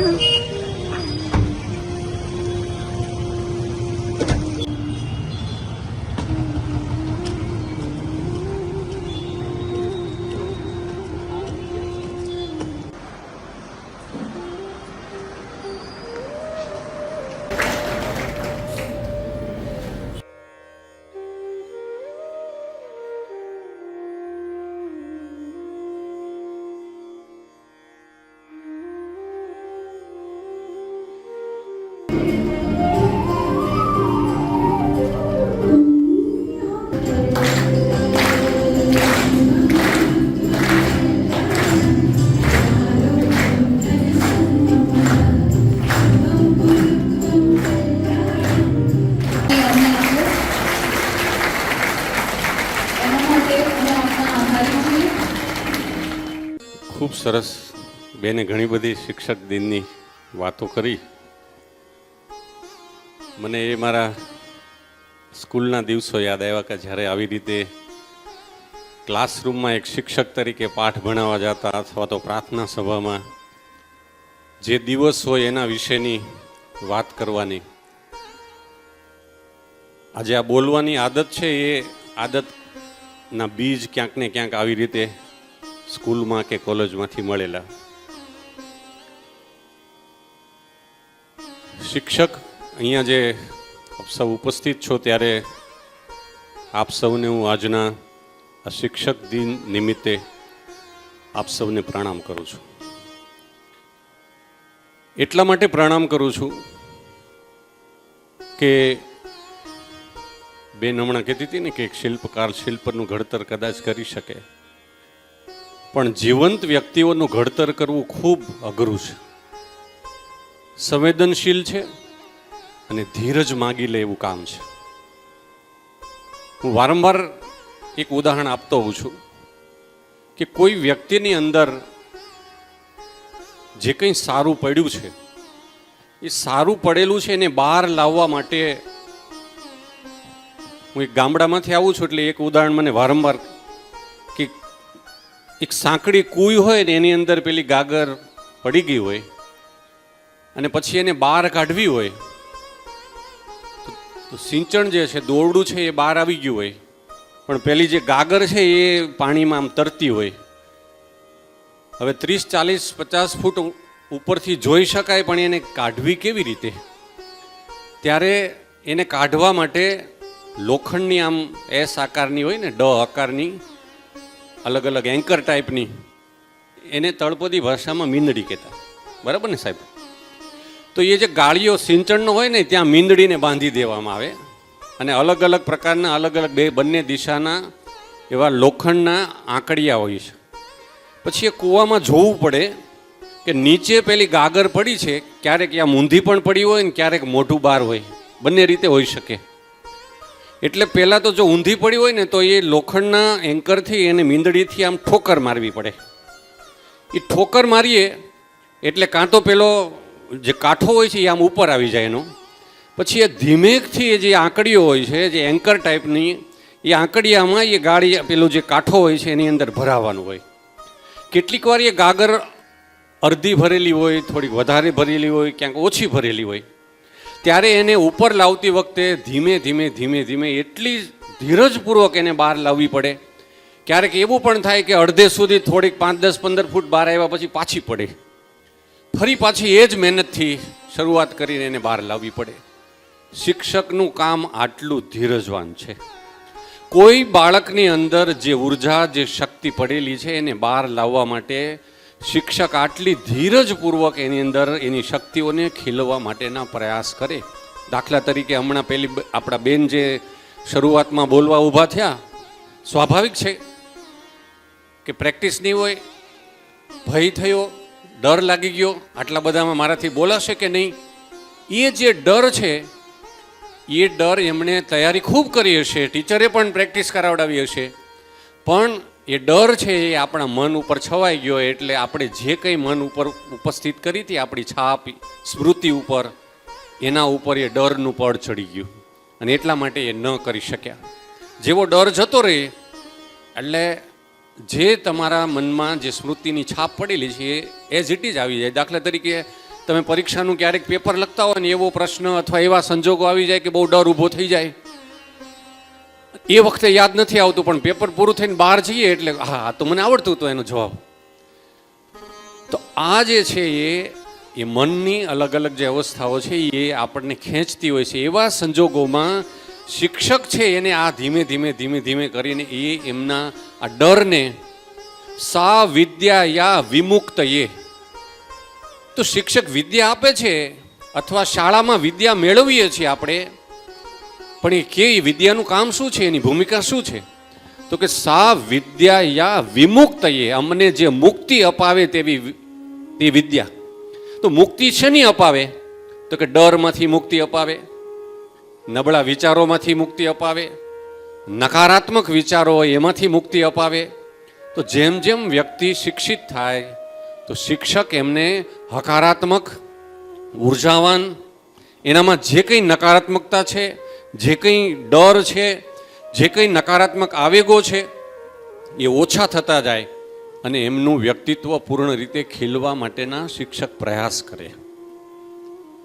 Mm-hmm. સરસ બેને ઘણી બધી શિક્ષક દિનની વાતો કરી. મને એ મારા સ્કૂલના દિવસો યાદ આવ્યા કે જ્યારે આવી રીતે ક્લાસરૂમમાં એક શિક્ષક તરીકે પાઠ ભણાવવા જતા અથવા તો પ્રાર્થના સભામાં જે દિવસ હોય એના વિશેની વાત કરવાની. આજે આ બોલવાની આદત છે, એ આદતના બીજ ક્યાંક ને ક્યાંક આવી રીતે સ્કૂલમાં કે કોલેજમાંથી મળેલા. શિક્ષક અહીંયા જે આપ સૌ ઉપસ્થિત છો ત્યારે આપ સૌને હું આજના આ શિક્ષક દિન નિમિત્તે આપ સૌને પ્રણામ કરું છું. એટલા માટે પ્રણામ કરું છું કે બેન હમણાં કહેતી હતી ને કે એક શિલ્પકાર શિલ્પનું ઘડતર કદાચ કરી શકે. પણ જીવંત વ્યક્તિઓનું ઘડતર કરવું ખૂબ અઘરું છે. સંવેદનશીલ છે અને ધીરજ માગી લે એવું કામ છે. હું વારંવાર એક ઉદાહરણ આપતો હોઉં છું કે કોઈ વ્યક્તિની અંદર જે કંઈ સારું પડ્યું છે, એ સારું પડેલું છે એને બહાર લાવવા માટે હું એક ગામડામાંથી આવું છું એટલે એક ઉદાહરણ મને વારંવાર એક સાંકડી કુઈ હોય ને એની અંદર પેલી ગાગર પડી ગઈ હોય અને પછી એને બહાર કાઢવી હોય, તો- સિંચણ જે છે, દોરડું છે, એ બહાર આવી ગયું હોય. પણ પેલી જે ગાગર છે, એ પાણીમાં આમ તરતી હોય. હવે ત્રીસ, ચાલીસ, પચાસ ફૂટ ઉપરથી જોઈ શકાય, પણ એને કાઢવી કેવી રીતે? ત્યારે એને કાઢવા માટે લોખંડની આમ એસ આકારની હોય ને, ડ આકારની અલગ અલગ એન્કર ટાઈપની એને તળપદી ભાષામાં મીંદડી કહેતા. બરાબર ને સાહેબ? તો એ જે ગાળીઓ સિંચણનો હોય ને, ત્યાં મીંદડીને બાંધી દેવામાં આવે. અને અલગ અલગ પ્રકારના અલગ અલગ બે, બંને દિશાના એવા લોખંડના આંકડિયા હોય છે. પછી એ કૂવામાં જોવું પડે કે નીચે પેલી ગાગર પડી છે, ક્યારેક ત્યાં મૂંધી પણ પડી હોય ને, ક્યારેક મોઢું બહાર હોય. બંને રીતે હોઈ શકે. એટલે પહેલાં તો જો ઊંધી પડી હોય ને તો એ લોખંડના એન્કરથી એને મીંદડીથી આમ ઠોકર મારવી પડે. એ ઠોકર મારીએ એટલે કાં તો પેલો જે કાંઠો હોય છે એ આમ ઉપર આવી જાય એનો. પછી એ ધીમેકથી જે આંકડીઓ હોય છે, જે એન્કર ટાઈપની, એ આંકડીયામાં એ ગાડી પેલું જે કાંઠો હોય છે એની અંદર ભરાવાનું હોય. કેટલીક વાર એ ગાગર અડધી ભરેલી હોય, થોડીક વધારે ભરેલી હોય, ક્યાંક ઓછી ભરેલી હોય. ત્યારે એને ઉપર લાવતી વખતે ધીમે ધીમે ધીમે ધીમે એટલી ધીરજપૂર્વક એને બહાર લાવવી પડે. ક્યારેક એવું પણ થાય કે અડધે સુધી થોડીક પાંચ દસ પંદર ફૂટ બહાર આવ્યા પછી પાછી પડે. ફરી પાછી એ જ મહેનતથી શરૂઆત કરીને એને બહાર લાવવી પડે. શિક્ષકનું કામ આટલું ધીરજવાન છે. કોઈ બાળકની અંદર જે ઊર્જા, જે શક્તિ પડેલી છે એને બહાર લાવવા માટે શિક્ષક આટલી ધીરજપૂર્વક એની અંદર એની શક્તિઓને ખીલવા માટેના પ્રયાસ કરે. દાખલા તરીકે હમણાં પેલી આપણા બેન જે શરૂઆતમાં બોલવા ઊભા થયા, સ્વાભાવિક છે કે પ્રેક્ટિસ નહીં હોય, ભય થયો, ડર લાગી ગયો, આટલા બધામાં મારાથી બોલાશે કે નહીં? એ જે ડર છે, એ ડર એમણે તૈયારી ખૂબ કરી હશે, ટીચરે પણ પ્રેક્ટિસ કરાવડાવી હશે. પણ એ ડર છે એ આપણા મન ઉપર છવાઈ ગયો એટલે આપણે જે કંઈ મન ઉપર ઉપસ્થિત કરી હતી, આપણી છાપ, સ્મૃતિ ઉપર, એના ઉપર એ ડરનું પડ ચડી ગયું. અને એટલા માટે એ ન કરી શક્યા. જેવો ડર જતો રહે, એટલે જે તમારા મનમાં જે સ્મૃતિની છાપ પડેલી છે, એ એઝ ઇટ ઇઝ આવી જાય. દાખલા તરીકે તમે પરીક્ષાનું ક્યારેક પેપર લખતા હોય ને એવો પ્રશ્ન અથવા એવા સંજોગો આવી જાય કે બહુ ડર ઊભો થઈ જાય. એ વખતે યાદ નથી આવતું, પણ પેપર પૂરું થઈને બહાર જઈએ એટલે, હા તો મને આવડતું હતું એનો જવાબ. તો આ જે છે એ એ મનની અલગ અલગ જે અવસ્થાઓ છે, એ આપણને ખેંચતી હોય છે. એવા સંજોગોમાં શિક્ષક છે એને આ ધીમે ધીમે ધીમે ધીમે કરીને એ એમના આ ડરને સા વિદ્યા યા વિમુક્ત એ. તો શિક્ષક વિદ્યા આપે છે, અથવા શાળામાં વિદ્યા મેળવીએ છીએ આપણે પણ એ કે વિદ્યાનું કામ શું છે? એની ભૂમિકા શું છે? તો કે સા વિદ્યા યા વિમુક્ત એ અમને જે મુક્તિ અપાવે તેવી તે વિદ્યા. તો મુક્તિ શેની અપાવે? તો કે ડરમાંથી મુક્તિ અપાવે, નબળા વિચારોમાંથી મુક્તિ અપાવે, નકારાત્મક વિચારો હોય એમાંથી મુક્તિ અપાવે. તો જેમ જેમ વ્યક્તિ શિક્ષિત થાય, તો શિક્ષક એમને હકારાત્મક, ઉર્જાવાન, એનામાં જે કંઈ નકારાત્મકતા છે જે કંઈ ડર છે, જે કંઈ નકારાત્મક આવેગો છે, એ ઓછા થતા જાય અને એમનું વ્યક્તિત્વ પૂર્ણ રીતે ખીલવા માટેના શિક્ષક પ્રયાસ કરે.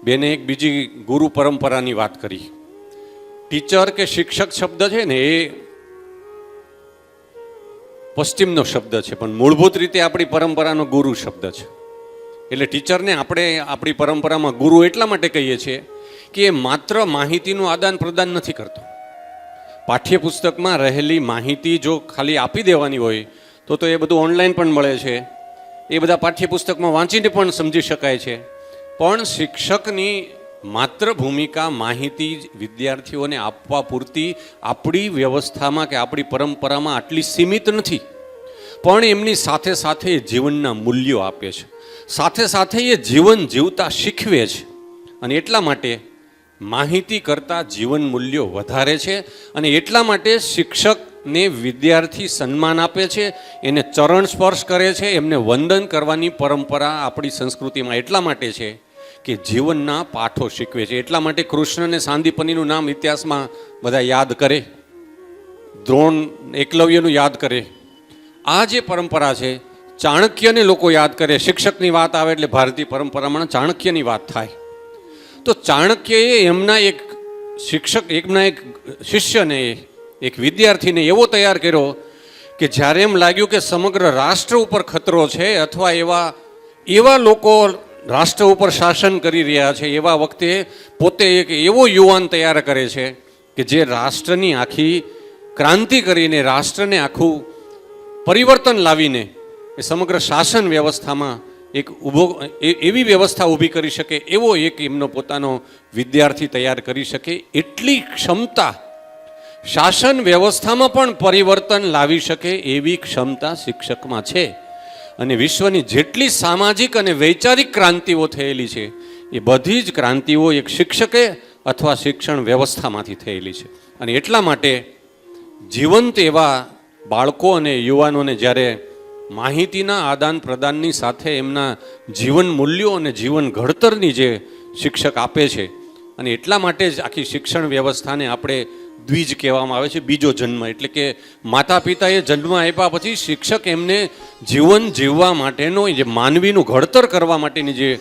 બેને એક બીજી ગુરુ પરંપરાની વાત કરી. ટીચર કે શિક્ષક શબ્દ છે ને, એ પશ્ચિમનો શબ્દ છે, પણ મૂળભૂત રીતે આપણી પરંપરાનો ગુરુ શબ્દ છે. એટલે ટીચરને આપણે આપણી પરંપરામાં ગુરુ એટલા માટે કહીએ છીએ કે એ માત્ર માહિતીનું આદાન પ્રદાન નથી કરતો. પાઠ્યપુસ્તકમાં રહેલી માહિતી જો ખાલી આપી દેવાની હોય, તો તો એ બધું ઓનલાઈન પણ મળે છે. એ બધા પાઠ્યપુસ્તકમાં વાંચીને પણ સમજી શકાય છે. પણ શિક્ષકની માત્ર ભૂમિકા માહિતી વિદ્યાર્થીઓને આપવા પૂરતી આપણી વ્યવસ્થામાં કે આપણી પરંપરામાં આટલી સીમિત નથી. પણ એમની સાથે સાથે જીવનના મૂલ્યો આપે છે. સાથે સાથે એ જીવન જીવતા શીખવે છે. અને એટલા માટે માહિતી કરતાં જીવન મૂલ્યો વધારે છે અને એટલા માટે શિક્ષકને વિદ્યાર્થી સન્માન આપે છે, એને ચરણ સ્પર્શ કરે છે, એમને વંદન કરવાની પરંપરા આપણી સંસ્કૃતિમાં એટલા માટે છે કે જીવનના પાઠો શીખવે છે. એટલા માટે કૃષ્ણ અને સાંદીપનીનું નામ ઇતિહાસમાં બધા યાદ કરે. દ્રોણ એકલવ્યનું યાદ કરે. આ જે પરંપરા છે, ચાણક્યને લોકો યાદ કરે. શિક્ષકની વાત આવે એટલે ભારતીય પરંપરામાં ચાણક્યની વાત થાય. તો ચાણક્યએ એમના એક શિક્ષક, એમના એક શિષ્યને, એક વિદ્યાર્થીને એવો તૈયાર કર્યો કે જ્યારે એમ લાગ્યું કે સમગ્ર રાષ્ટ્ર ઉપર ખતરો છે અથવા એવા એવા લોકો રાષ્ટ્ર ઉપર શાસન કરી રહ્યા છે, એવા વખતે પોતે એક એવો યુવાન તૈયાર કરે છે કે જે રાષ્ટ્રની આખી ક્રાંતિ કરીને રાષ્ટ્રને આખું પરિવર્તન લાવીને એ સમગ્ર શાસન વ્યવસ્થામાં એક ઊભો એવી વ્યવસ્થા ઊભી કરી શકે, એવો એક એમનો પોતાનો વિદ્યાર્થી તૈયાર કરી શકે, એટલી ક્ષમતા શાસન વ્યવસ્થામાં પણ પરિવર્તન લાવી શકે એવી ક્ષમતા શિક્ષકમાં છે. અને વિશ્વની જેટલી સામાજિક અને વૈચારિક ક્રાંતિઓ થયેલી છે, એ બધી જ ક્રાંતિઓ એક શિક્ષકે અથવા શિક્ષણ વ્યવસ્થામાંથી થયેલી છે. અને એટલા માટે જીવંત એવા બાળકો અને યુવાનોને જ્યારે માહિતીના આદાન પ્રદાનની સાથે એમના જીવન મૂલ્યો અને જીવન ઘડતરની જે શિક્ષક આપે છે અને એટલા માટે જ આખી શિક્ષણ વ્યવસ્થાને આપણે દ્વિજ કહેવામાં આવે છે, બીજો જન્મ. એટલે કે માતા પિતાએ જન્મ આપ્યા પછી શિક્ષક એમને જીવન જીવવા માટેનો જે માનવીનું ઘડતર કરવા માટેની જે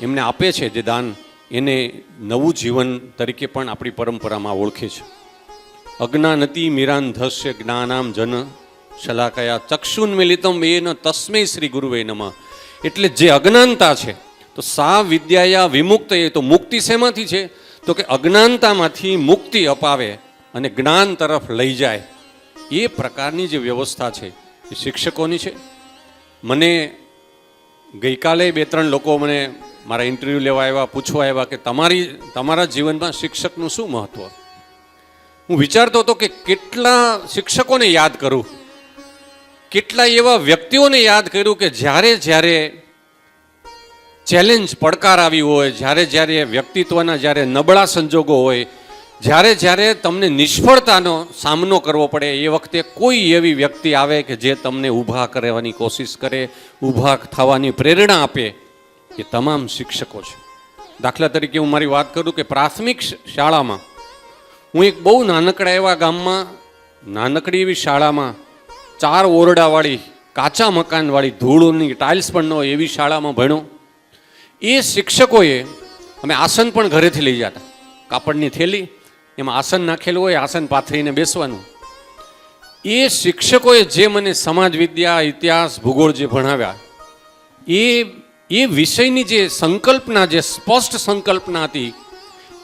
એમને આપે છે જે દાન, એને નવું જીવન તરીકે પણ આપણી પરંપરામાં ઓળખે છે. અજ્ઞાનતી મીરાન ધસ્ય જ્ઞાનામ જન શલાકયા ચક્ષુન્મિલિતમ એન તસ્મૈ શ્રી ગુરુવે નમઃ. એટલે જે અજ્ઞાનતા છે, તો સા વિદ્યાયા વિમુક્ત એ તો મુક્તિ શેમાંથી છે? તો કે અજ્ઞાનતામાંથી મુક્તિ અપાવે અને જ્ઞાન તરફ લઈ જાય. એ પ્રકારની જે વ્યવસ્થા છે, એ શિક્ષકોની છે. મને ગઈકાલે બે ત્રણ લોકો મને મારા ઇન્ટરવ્યૂ લેવા આવ્યા, પૂછવા આવ્યા કે તમારી, તમારા જીવનમાં શિક્ષકનું શું મહત્વ? હું વિચારતો હતો કે કેટલા શિક્ષકોને યાદ કરું? કેટલા એવા વ્યક્તિઓને યાદ કર્યું કે જ્યારે જ્યારે ચેલેન્જ પડકાર આવી હોય, જ્યારે જ્યારે વ્યક્તિત્વના જ્યારે નબળા સંજોગો હોય, જ્યારે જ્યારે તમને નિષ્ફળતાનો સામનો કરવો પડે, એ વખતે કોઈ એવી વ્યક્તિ આવે કે જે તમને ઊભા કરવાની કોશિશ કરે, ઊભા થવાની પ્રેરણા આપે, એ તમામ શિક્ષકો છે. દાખલા તરીકે હું મારી વાત કરું કે પ્રાથમિક શાળામાં હું એક બહુ નાનકડા એવા ગામમાં, નાનકડી એવી શાળામાં ચાર ઓરડાવાળી, કાચા મકાનવાળી ધૂળોની ટાઇલ્સ પણ ન હોય એવી શાળામાં ભણ્યો. એ શિક્ષકોએ અમે આસન પણ ઘરેથી લઈ જતા કાપડની થેલી, એમાં આસન નાખેલું હોય, આસન પાથરીને બેસવાનું. એ શિક્ષકોએ જે મને સમાજ, વિદ્યા, ઇતિહાસ, ભૂગોળ જે ભણાવ્યા, એ એ વિષયની જે સંકલ્પના, જે સ્પષ્ટ સંકલ્પના હતી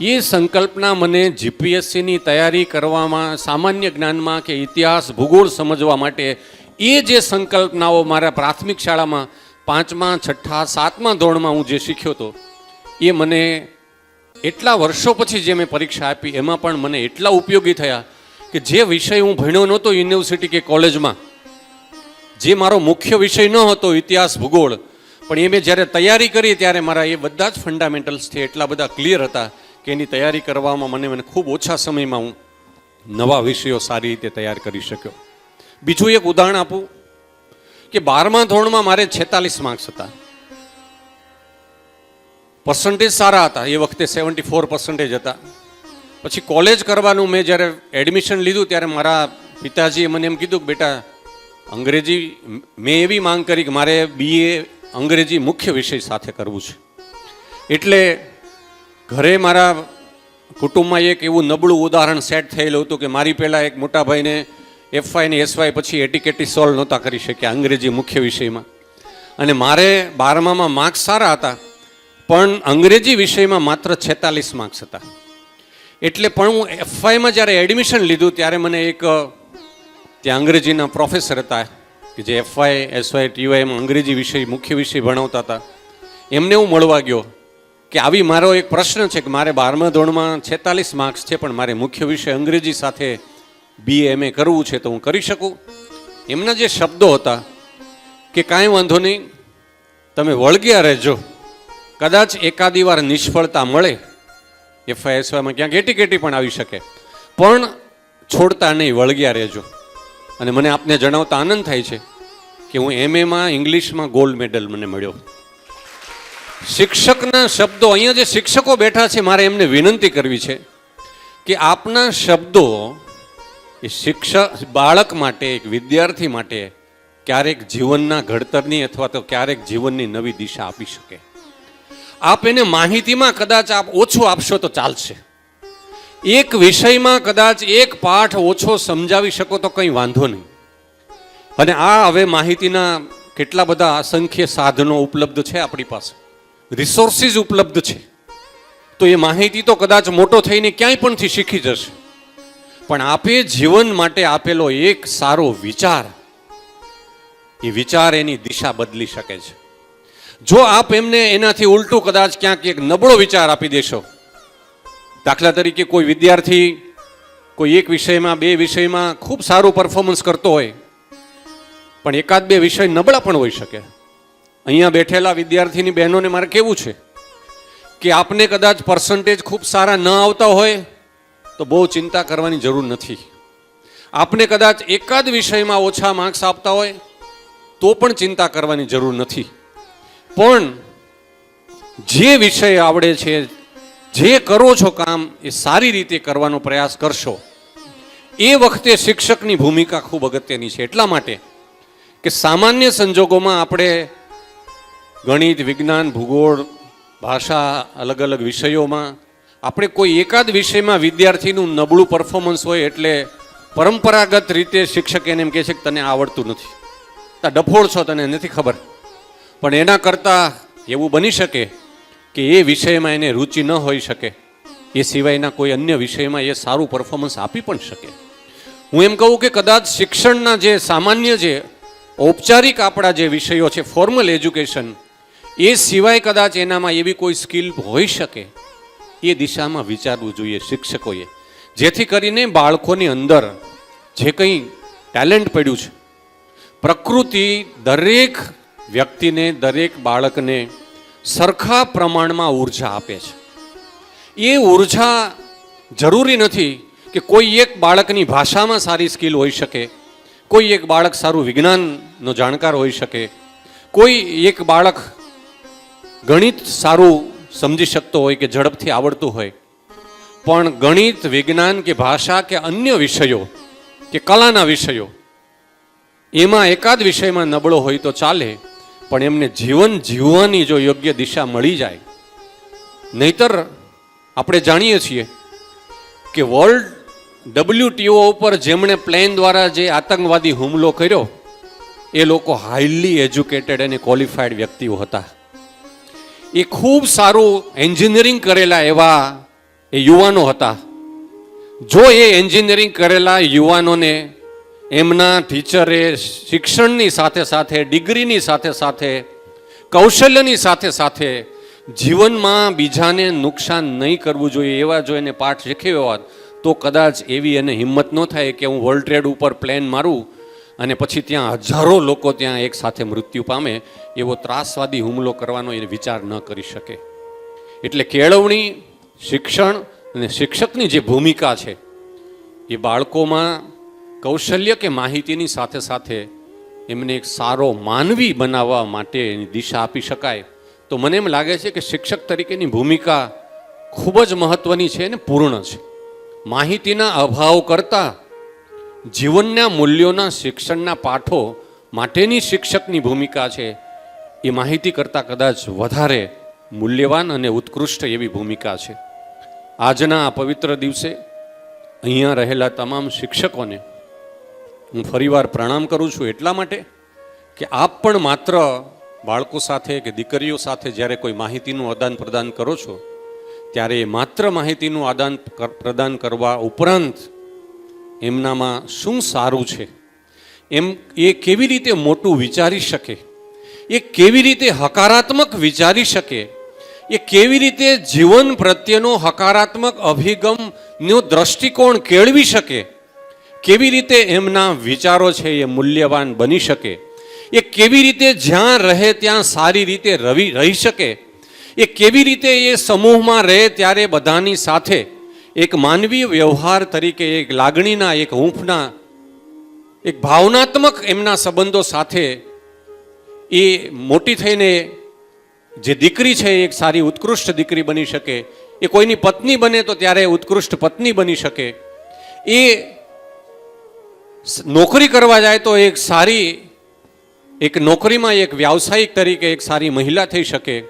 એ સંકલ્પના મને જીપીએસસીની તૈયારી કરવામાં, સામાન્ય જ્ઞાનમાં કે ઇતિહાસ, ભૂગોળ સમજવા માટે એ જે સંકલ્પનાઓ મારા પ્રાથમિક શાળામાં પાંચમા, છઠ્ઠા, સાતમા ધોરણમાં હું જે શીખ્યો હતો, એ મને એટલા વર્ષો પછી જે મેં પરીક્ષા આપી, એમાં પણ મને એટલા ઉપયોગી થયા કે જે વિષય હું ભણ્યો નહોતો યુનિવર્સિટી કે કોલેજમાં, જે મારો મુખ્ય વિષય ન હતો ઇતિહાસ, ભૂગોળ, પણ એ મેં જ્યારે તૈયારી કરી ત્યારે મારા એ બધા જ ફંડામેન્ટલ્સ છે એટલા બધા ક્લિયર હતા કે એની તૈયારી કરવામાં મને મને ખૂબ ઓછા સમયમાં હું નવા વિષયો સારી રીતે તૈયાર કરી શક્યો. બીજું એક ઉદાહરણ આપું કે બારમા ધોરણમાં મારે છેતાલીસ માર્ક્સ હતા. પર્સન્ટેજ સારા હતા. એ વખતે સેવન્ટી ફોર પર્સન્ટેજ હતા. પછી કોલેજ કરવાનું મેં જ્યારે એડમિશન લીધું ત્યારે મારા પિતાજીએ મને એમ કીધું કે બેટા, અંગ્રેજી મેં એવી માંગ કરી કે મારે બીએ અંગ્રેજી મુખ્ય વિષય સાથે કરવું છે. એટલે ઘરે મારા કુટુંબમાં એક એવું નબળું ઉદાહરણ સેટ થયેલું હતું કે મારી પહેલાં એક મોટા ભાઈને એફવાય ને એસવાય પછી એટીકેટી સોલ્વ નહોતા કરી શક્યા અંગ્રેજી મુખ્ય વિષયમાં. અને મારે બારમામાં માર્ક્સ સારા હતા, પણ અંગ્રેજી વિષયમાં માત્ર છેતાલીસ માર્ક્સ હતા. એટલે પણ હું એફવાયમાં જ્યારે એડમિશન લીધું ત્યારે મને એક, ત્યાં અંગ્રેજીના પ્રોફેસર હતા કે જે એફવાય એસવાય ટીવાયમાં અંગ્રેજી વિષય મુખ્ય વિષય ભણાવતા હતા. એમને હું મળવા ગયો. કે આવી મારો એક પ્રશ્ન છે કે મારે બારમા ધોરણમાં છેતાલીસ માર્ક્સ છે, પણ મારે મુખ્ય વિષય અંગ્રેજી સાથે બીએ એમએ કરવું છે તો હું કરી શકું? એમના જે શબ્દો હતા કે કાંઈ વાંધો નહીં, તમે વળગ્યા રહેજો. કદાચ એકાદી વાર નિષ્ફળતા મળે એફઆઈએસવાયમાં ક્યાંક એટી કેટી પણ આવી શકે. પણ છોડતા નહીં, વળગ્યા રહેજો. અને મને આપને જણાવતા આનંદ થાય છે કે હું એમએમાં ઇંગ્લિશમાં ગોલ્ડ મેડલ મને મળ્યો. શિક્ષકના શબ્દો, અહીંયા જે શિક્ષકો બેઠા છે, મારે એમને વિનંતી કરવી છે કે આપના શબ્દો એ શિક્ષક બાળક માટે, એક વિદ્યાર્થી માટે ક્યારેક જીવનના ઘડતરની અથવા તો ક્યારેક જીવનની નવી દિશા આપી શકે. આપ એને માહિતીમાં કદાચ આપ ઓછું આપશો તો ચાલશે. એક વિષયમાં કદાચ એક પાઠ ઓછો સમજાવી શકો તો કંઈ વાંધો નહીં. અને આ હવે માહિતીના કેટલા બધા અસંખ્ય સાધનો ઉપલબ્ધ છે આપણી પાસે. રિસોર્સિસ ઉપલબ્ધ છે. તો એ માહિતી તો કદાચ મોટો થઈને ક્યાંય પણથી શીખી જશે. પણ આપે જીવન માટે આપેલો એક સારો વિચાર, એ વિચાર એની દિશા બદલી શકે છે. જો આપ એમને એનાથી ઉલટું કદાચ ક્યાંક એક નબળો વિચાર આપી દેશો. દાખલા તરીકે કોઈ વિદ્યાર્થી કોઈ એક વિષયમાં, બે વિષયમાં ખૂબ સારું પરફોર્મન્સ કરતો હોય, પણ એકાદ બે વિષય નબળા પણ હોઈ શકે. અહીંયા બેઠેલા વિદ્યાર્થીની બહેનોને મારે કેવું છે? કે આપને કદાચ પર્સન્ટેજ ખૂબ સારા ન આવતા હોય, તો બહુ ચિંતા કરવાની જરૂર નથી. આપને કદાચ એકાદ વિષયમાં ઓછા માર્ક્સ આપતા હોય, તો પણ ચિંતા કરવાની જરૂર નથી. પણ જે વિષય આવડે છે, જે કરો છો કામ, એ સારી રીતે કરવાનો પ્રયાસ કરશો. એ વખતે શિક્ષકની ભૂમિકા ખૂબ અગત્યની છે. એટલા માટે કે સામાન્ય સંજોગોમાં આપણે ગણિત, વિજ્ઞાન, ભૂગોળ, ભાષા અલગ અલગ વિષયોમાં આપણે કોઈ એકાદ વિષયમાં વિદ્યાર્થીનું નબળું પરફોર્મન્સ હોય એટલે પરંપરાગત રીતે શિક્ષક એને એમ કહે છે કે તને આવડતું નથી. તા ડફોળ છો તને, નથી ખબર. પણ એના કરતાં એવું બની શકે કે એ વિષયમાં એને રુચિ ન હોઈ શકે. એ સિવાયના કોઈ અન્ય વિષયમાં એ સારું પરફોર્મન્સ આપી પણ શકે. હું એમ કહું કે કદાચ શિક્ષણના જે સામાન્ય જે ઔપચારિક આપણા જે વિષયો છે ફોર્મલ એજ્યુકેશન એ સિવાય કદાચ એનામાં એવી કોઈ સ્કિલ હોઈ શકે. એ દિશામાં વિચારવું જોઈએ શિક્ષકોએ. જેથી કરીને બાળકોની અંદર જે કંઈ ટેલેન્ટ પડ્યું છે, પ્રકૃતિ દરેક વ્યક્તિને, દરેક બાળકને સરખા પ્રમાણમાં ઊર્જા આપે છે. એ ઊર્જા જરૂરી નથી કે કોઈ એક બાળકની ભાષામાં સારી સ્કિલ હોઈ શકે, કોઈ એક બાળક સારું વિજ્ઞાનનો જાણકાર હોઈ શકે, કોઈ એક બાળક ગણિત સારું સમજી શકતો હોય કે ઝડપથી આવડતું હોય. પણ ગણિત, વિજ્ઞાન કે ભાષા કે અન્ય વિષયો કે કલાના વિષયો, એમાં એકાદ વિષયમાં નબળો હોય તો ચાલે, પણ એમને જીવન જીવવાની જો યોગ્ય દિશા મળી જાય. નહીતર આપણે જાણીએ છીએ કે વર્લ્ડ ડબલ્યુટીઓ ઉપર જેમણે પ્લેન દ્વારા જે આતંકવાદી હુમલો કર્યો, એ લોકો હાઈલી એજ્યુકેટેડ અને ક્વોલિફાઈડ વ્યક્તિઓ હતા. એ ખૂબ સારું એન્જિનિયરિંગ કરેલા એવા એ યુવાનો હતા. જો એ એન્જિનિયરિંગ કરેલા યુવાનોને એમના ટીચરે શિક્ષણની સાથે સાથે, ડિગ્રીની સાથે સાથે, કૌશલ્યની સાથે સાથે જીવનમાં બીજાને નુકસાન નહીં કરવું જોઈએ એવા જો એને પાઠ શીખ્યો હોત, તો કદાચ એવી એને હિંમત ન થાય કે હું વર્લ્ડ ટ્રેડ ઉપર પ્લેન મારું અને પછી ત્યાં હજારો લોકો ત્યાં એક સાથે મૃત્યુ પામે, એવો ત્રાસવાદી હુમલો કરવાનો એ વિચાર ન કરી શકે. એટલે કેળવણી, શિક્ષણ અને શિક્ષકની જે ભૂમિકા છે, એ બાળકોમાં કૌશલ્ય કે માહિતીની સાથે સાથે એમને એક સારો માનવી બનાવવા માટે દિશા આપી શકાય. તો મને એમ લાગે છે કે શિક્ષક તરીકેની ભૂમિકા ખૂબ જ મહત્વની છે અને પૂર્ણ છે. માહિતીના અભાવ કરતાં જીવનના મૂલ્યોના શિક્ષણના પાઠો માટેની શિક્ષકની ભૂમિકા છે, એ માહિતી કરતાં કદાચ વધારે મૂલ્યવાન અને ઉત્કૃષ્ટ એવી ભૂમિકા છે. આજના આ પવિત્ર દિવસે અહીંયા રહેલા તમામ શિક્ષકોને હું ફરીવાર પ્રણામ કરું છું એટલા માટે કે આપ પણ માત્ર બાળકો સાથે કે દીકરીઓ સાથે જ્યારે કોઈ માહિતીનું આદાન પ્રદાન કરો છો, ત્યારે એ માત્ર માહિતીનું આદાન પ્રદાન કરવા ઉપરાંત એમનામાં શું સારું છે? એમ એ કેવી રીતે મોટું વિચારી શકે? એ કેવી રીતે હકારાત્મક વિચારી શકે? એ કેવી રીતે જીવન પ્રત્યેનો હકારાત્મક અભિગમનો દ્રષ્ટિકોણ કેળવી શકે? કેવી રીતે એમના વિચારો છે એ મૂલ્યવાન બની શકે? એ કેવી રીતે જ્યાં રહે ત્યાં સારી રીતે રવી, રહી શકે? એ કેવી રીતે એ સમૂહમાં રહે ત્યારે બધાની સાથે એક માનવીય વ્યવહાર તરીકે, એક લાગણીના, એક હૂંફના, એક ભાવનાત્મક એમના સંબંધો સાથે એ મોટી થઈને જે દીકરી છે, એક સારી ઉત્કૃષ્ટ દીકરી બની શકે, એ કોઈની પત્ની બને તો ત્યારે ઉત્કૃષ્ટ પત્ની બની શકે. એ નોકરી કરવા જાય તો એક સારી, એક નોકરીમાં એક વ્યાવસાયિક તરીકે એક સારી મહિલા થઈ શકે.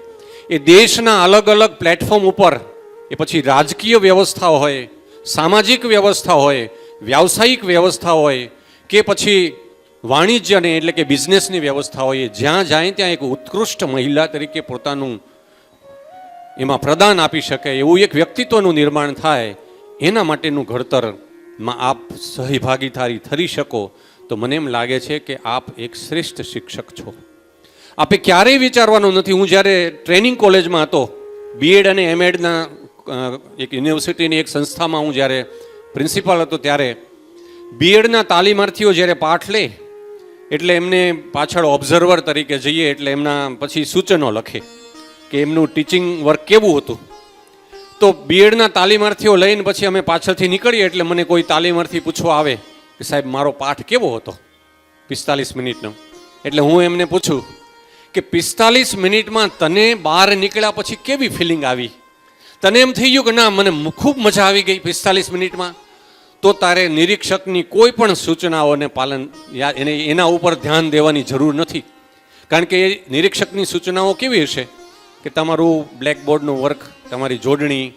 એ દેશના અલગ અલગ પ્લેટફોર્મ ઉપર એ પછી રાજકીય વ્યવસ્થા હોય, સામાજિક વ્યવસ્થા હોય, વ્યાવસાયિક વ્યવસ્થા હોય, કે પછી વાણિજ્યને એટલે કે બિઝનેસની વ્યવસ્થા હોય જ્યાં જાય ત્યાં એક ઉત્કૃષ્ટ મહિલા તરીકે પોતાનું એમાં પ્રદાન આપી શકે, એવું એક વ્યક્તિત્વનું નિર્માણ થાય, એના માટેનું ઘડતરમાં આપ સહભાગીદારી થઈ શકો, તો મને એમ લાગે છે કે આપ એક શ્રેષ્ઠ શિક્ષક છો. આપે ક્યારેય વિચારવાનું નથી, હું જ્યારે ટ્રેનિંગ કોલેજમાં હતો બીએડ અને એમએડના એક યુનિવર્સિટીની એક સંસ્થામાં હું જ્યારે પ્રિન્સિપાલ હતો ત્યારે બીએડના તાલીમાર્થીઓ જ્યારે પાઠ લે, એટલે એમને પાછળ ઓબ્ઝર્વર તરીકે જઈએ, એટલે એમના પછી સૂચનો લખે કે એમનું ટીચિંગ વર્ક કેવું હતું. તો બીએડના તાલીમાર્થીઓ લઈને પછી અમે પાછળથી નીકળીએ, એટલે મને કોઈ તાલીમાર્થી પૂછવા આવે કે સાહેબ, મારો પાઠ કેવો હતો પિસ્તાલીસ મિનિટનો? એટલે હું એમને પૂછું કે પિસ્તાલીસ મિનિટમાં તને બહાર નીકળ્યા પછી કેવી ફિલિંગ આવી? તને એમ થઈ ગયું કે ના, મને ખૂબ મજા આવી ગઈ પિસ્તાલીસ મિનિટમાં, તો તારે નિરીક્ષકની કોઈ પણ સૂચનાઓને પાલન એને, એના ઉપર ધ્યાન દેવાની જરૂર નથી. કારણ કે એ નિરીક્ષકની સૂચનાઓ કેવી હશે? કે તમારું બ્લેકબોર્ડનું વર્ક, તમારી જોડણી,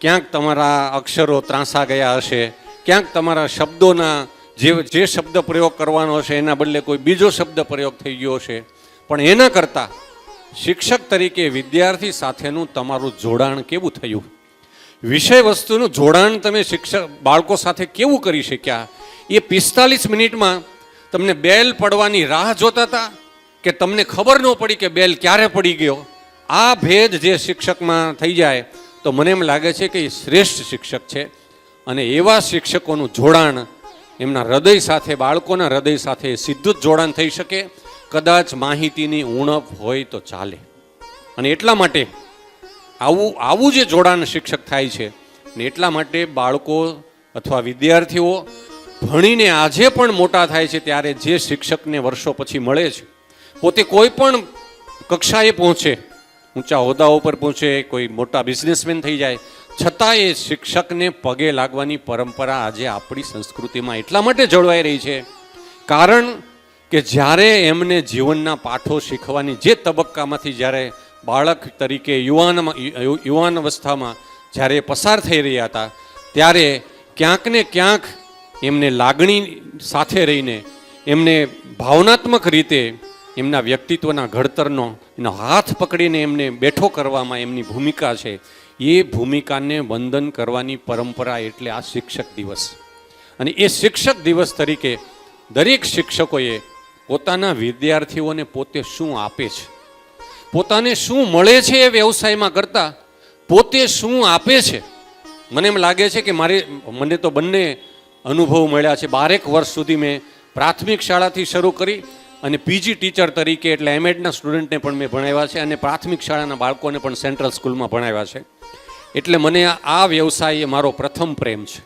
ક્યાંક તમારા અક્ષરો ત્રાંસા ગયા હશે, ક્યાંક તમારા શબ્દોના જે જે શબ્દ પ્રયોગ કરવાનો હશે, એના બદલે કોઈ બીજો શબ્દ પ્રયોગ થઈ ગયો હશે. પણ એના કરતાં શિક્ષક તરીકે વિદ્યાર્થી સાથેનું તમારું જોડાણ કેવું થયું? વિષય વસ્તુનું જોડાણ તમે શિક્ષક બાળકો સાથે કેવું કરી શક્યા? એ પિસ્તાલીસ મિનિટમાં તમને બેલ પડવાની રાહ જોતા હતા કે તમને ખબર ન પડી કે બેલ ક્યારે પડી ગયો? આ ભેદ જે શિક્ષકમાં થઈ જાય તો મને એમ લાગે છે કે એ શ્રેષ્ઠ શિક્ષક છે. અને એવા શિક્ષકોનું જોડાણ એમના હૃદય સાથે, બાળકોના હૃદય સાથે સીધું જ જોડાણ થઈ શકે. કદાચ માહિતીની ઉણપ હોય તો ચાલે. અને એટલા માટે આવું આવું જે જોડાણ શિક્ષક થાય છે ને એટલા માટે બાળકો અથવા વિદ્યાર્થીઓ ભણીને આજે પણ મોટા થાય છે ત્યારે જે શિક્ષકને વર્ષો પછી મળે છે, પોતે કોઈ પણ કક્ષાએ પહોંચે, ઊંચા હોદ્દાઓ પર પહોંચે, કોઈ મોટા બિઝનેસમેન થઈ જાય છતાં એ શિક્ષકને પગે લાગવાની પરંપરા આજે આપણી સંસ્કૃતિમાં એટલા માટે જળવાઈ રહી છે. કારણ કે જ્યારે એમને જીવનના પાઠો શીખવાની જે તબક્કામાંથી જ્યારે બાળક તરીકે યુવાનમાં યુવાન અવસ્થામાં જ્યારે પસાર થઈ રહ્યા હતા, ત્યારે ક્યાંક ને ક્યાંક એમને લાગણી સાથે રહીને, એમને ભાવનાત્મક રીતે એમના વ્યક્તિત્વના ઘડતરનો, એનો હાથ પકડીને એમને બેઠો કરવામાં એમની ભૂમિકા છે, એ ભૂમિકાને વંદન કરવાની પરંપરા એટલે આ શિક્ષક દિવસ. અને એ શિક્ષક દિવસ તરીકે દરેક શિક્ષકોએ પોતાના વિદ્યાર્થીઓને પોતે શું આપે છે? પોતાને શું મળે છે એ વ્યવસાયમાં કરતા? પોતે શું આપે છે? મને એમ લાગે છે કે મારે, મને તો બંને અનુભવ મળ્યા છે. બારેક વર્ષ સુધી મેં પ્રાથમિક શાળાથી શરૂ કરી અને પીજી ટીચર તરીકે એટલે એમએડના સ્ટુડન્ટને પણ મેં ભણાવ્યા છે અને પ્રાથમિક શાળાના બાળકોને પણ સેન્ટ્રલ સ્કૂલમાં ભણાવ્યા છે. એટલે મને આ- વ્યવસાય એ મારો પ્રથમ પ્રેમ છે.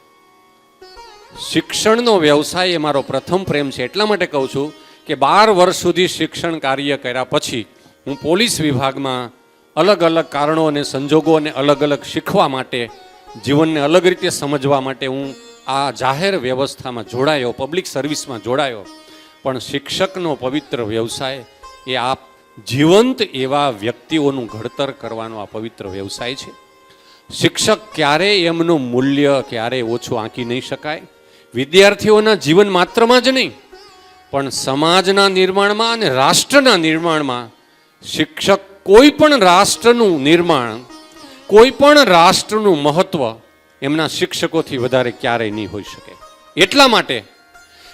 શિક્ષણનો વ્યવસાય એ મારો પ્રથમ પ્રેમ છે. એટલા માટે કહું છું કે બાર વર્ષ સુધી શિક્ષણ કાર્ય કર્યા પછી હું પોલીસ વિભાગમાં અલગ અલગ કારણો અને સંજોગોને અલગ અલગ શીખવા માટે, જીવનને અલગ રીતે સમજવા માટે હું આ જાહેર વ્યવસ્થામાં જોડાયો પબ્લિક સર્વિસમાં જોડાયો. પણ શિક્ષકનો પવિત્ર વ્યવસાય એ આ જીવંત એવા વ્યક્તિઓનું ઘડતર કરવાનો આ પવિત્ર વ્યવસાય છે. શિક્ષક ક્યારેય એમનું મૂલ્ય ક્યારેય ઓછું આંકી નહીં શકાય. વિદ્યાર્થીઓના જીવન માત્રમાં જ નહીં પણ સમાજના નિર્માણમાં અને રાષ્ટ્રના નિર્માણમાં શિક્ષક કોઈ પણ રાષ્ટ્રનું નિર્માણ, કોઈ પણ રાષ્ટ્રનું મહત્વ એમના શિક્ષકોથી વધારે ક્યારેય નહીં હોઈ શકે. એટલા માટે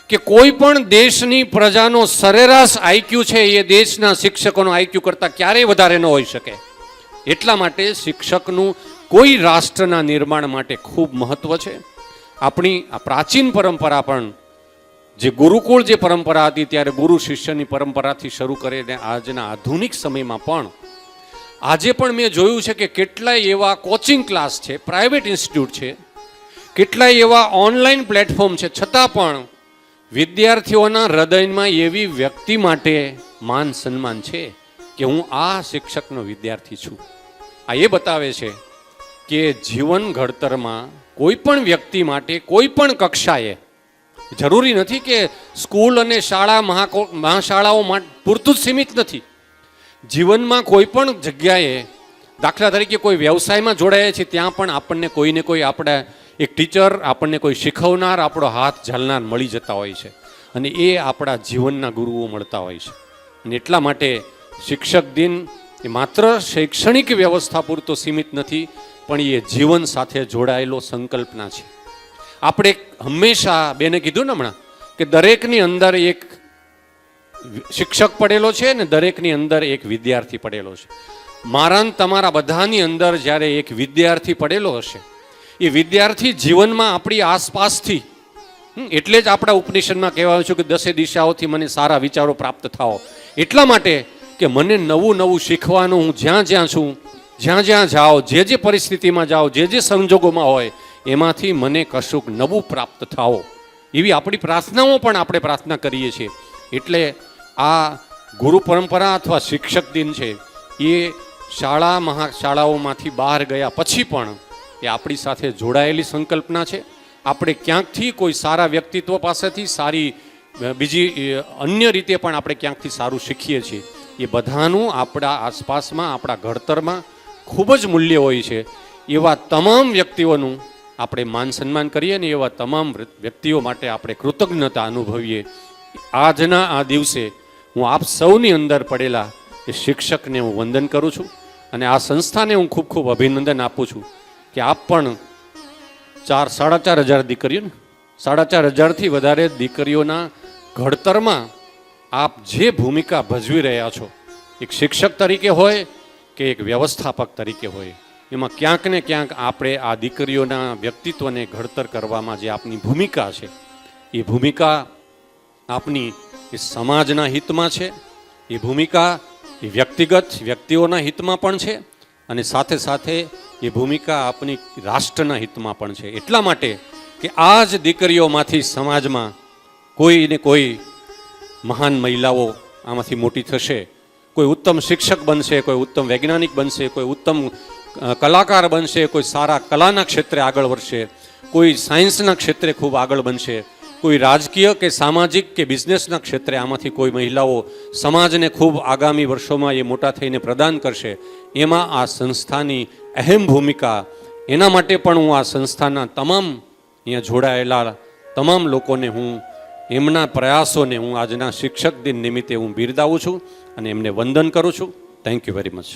કે કોઈ પણ દેશની પ્રજાનો સરેરાશ આઈક્યુ છે એ દેશના શિક્ષકોનો આઈક્યુ કરતાં ક્યારેય વધારે ન હોઈ શકે. એટલા માટે શિક્ષકનું કોઈ રાષ્ટ્રના નિર્માણ માટે ખૂબ મહત્વ છે. આપણી આ પ્રાચીન પરંપરા પણ જે ગુરુકુળ જે પરંપરા હતી ત્યારે ગુરુ શિષ્યની પરંપરાથી શરૂ કરીને આજના આધુનિક સમયમાં પણ આજે પણ મેં જોયું છે કે કેટલાય એવા કોચિંગ ક્લાસ છે પ્રાઇવેટ ઇન્સ્ટિટ્યૂટ છે, કેટલાય એવા ઓનલાઈન પ્લેટફોર્મ છે, છતાં પણ વિદ્યાર્થીઓના હૃદયમાં એવી વ્યક્તિ માટે માન સન્માન છે કે હું આ શિક્ષકનો વિદ્યાર્થી છું. આ એ બતાવે છે કે જીવન ઘડતરમાં કોઈ પણ વ્યક્તિ માટે કોઈ પણ કક્ષાએ જરૂરી નથી કે સ્કૂલ અને શાળા મહાકો, મહાશાળાઓ પૂરતું જ સીમિત નથી. જીવનમાં કોઈ પણ જગ્યાએ, દાખલા તરીકે કોઈ વ્યવસાયમાં જોડાયા છે, ત્યાં પણ આપણને કોઈને કોઈ આપણે એક ટીચર, આપણને કોઈ શીખવનાર, આપણો હાથ ઝાલનાર મળી જતા હોય છે. અને એ આપણા જીવનના ગુરુઓ મળતા હોય છે. અને એટલા માટે શિક્ષક દિન એ માત્ર શૈક્ષણિક વ્યવસ્થા પૂરતો સીમિત નથી, પણ એ જીવન સાથે જોડાયેલો સંકલ્પના છે. આપણે હંમેશા બેને કીધું ને હમણાં, કે દરેકની અંદર એક શિક્ષક પડેલો છે ને દરેકની અંદર એક વિદ્યાર્થી પડેલો છે. મારા તમારા બધાની અંદર જ્યારે એક વિદ્યાર્થી પડેલો હશે, એ વિદ્યાર્થી જીવનમાં આપણી આસપાસથી એટલે જ આપણા ઉપનિષદમાં કહેવાયું છે કે દસે દિશાઓથી મને સારા વિચારો પ્રાપ્ત થાઓ. એટલા માટે કે મને નવું નવું શીખવાનું, હું જ્યાં જ્યાં છું, જ્યાં જ્યાં જાઓ, જે જે પરિસ્થિતિમાં જાઓ, જે જે સંજોગોમાં હોય એમાંથી મને કશુંક નવું પ્રાપ્ત થાઓ. એવી આપણી પ્રાર્થનાઓ પણ આપણે પ્રાર્થના કરીએ છીએ. એટલે આ ગુરુ પરંપરા અથવા શિક્ષક દિન છે, એ શાળા મહાશાળાઓમાંથી બહાર ગયા પછી પણ એ આપણી સાથે જોડાયેલી સંકલ્પના છે. આપણે ક્યાંકથી કોઈ સારા વ્યક્તિત્વ પાસેથી સારી બીજી અન્ય રીતે પણ આપણે ક્યાંકથી સારું શીખીએ છીએ. એ બધાનું આપણા આસપાસમાં, આપણા ઘડતરમાં ખૂબ જ મૂલ્ય હોય છે. એવા તમામ વ્યક્તિઓનું આપણે માન સન્માન કરીએ ને એવા તમામ વ્યક્તિઓ માટે આપણે કૃતજ્ઞતા અનુભવીએ. આજના આ દિવસે હું આપ સૌની અંદર પડેલા એ શિક્ષકને હું વંદન કરું છું અને આ સંસ્થાને હું ખૂબ ખૂબ અભિનંદન આપું છું કે આપ પણ ચાર, સાડા ચાર હજાર દીકરીઓને સાડા ચાર હજારથી વધારે દીકરીઓના ઘડતરમાં આપ જે ભૂમિકા ભજવી રહ્યા છો, એક શિક્ષક તરીકે હોય કે એક વ્યવસ્થાપક તરીકે હોય એમાં ક્યાંક ને ક્યાંક આપણે આ દીકરીઓના વ્યક્તિત્વને ઘડતર કરવામાં જે આપની ભૂમિકા છે, એ ભૂમિકા આપની એ સમાજના હિતમાં છે, એ ભૂમિકા એ વ્યક્તિગત વ્યક્તિઓના હિતમાં પણ છે અને સાથે સાથે એ ભૂમિકા આપની રાષ્ટ્રના હિતમાં પણ છે. એટલા માટે કે આ જ દીકરીઓમાંથી સમાજમાં કોઈ ને કોઈ મહાન મહિલાઓ આમાંથી મોટી થશે, કોઈ ઉત્તમ શિક્ષક બનશે, કોઈ ઉત્તમ વૈજ્ઞાનિક બનશે, કોઈ ઉત્તમ કલાકાર બનશે, કોઈ સારા કલાના ક્ષેત્રે આગળ વધશે, કોઈ સાયન્સના ક્ષેત્રે ખૂબ આગળ બનશે, કોઈ રાજકીય કે સામાજિક કે બિઝનેસના ક્ષેત્રે આમાંથી કોઈ મહિલાઓ સમાજને ખૂબ આગામી વર્ષોમાં એ મોટા થઈને પ્રદાન કરશે, એમાં આ સંસ્થાની અહેમ ભૂમિકા, એના માટે પણ હું આ સંસ્થાના તમામ અહીંયા જોડાયેલા તમામ લોકોને હું એમના પ્રયાસોને હું આજના શિક્ષક દિન નિમિત્તે હું બિરદાવું છું અને એમને વંદન કરું છું. Thank you very much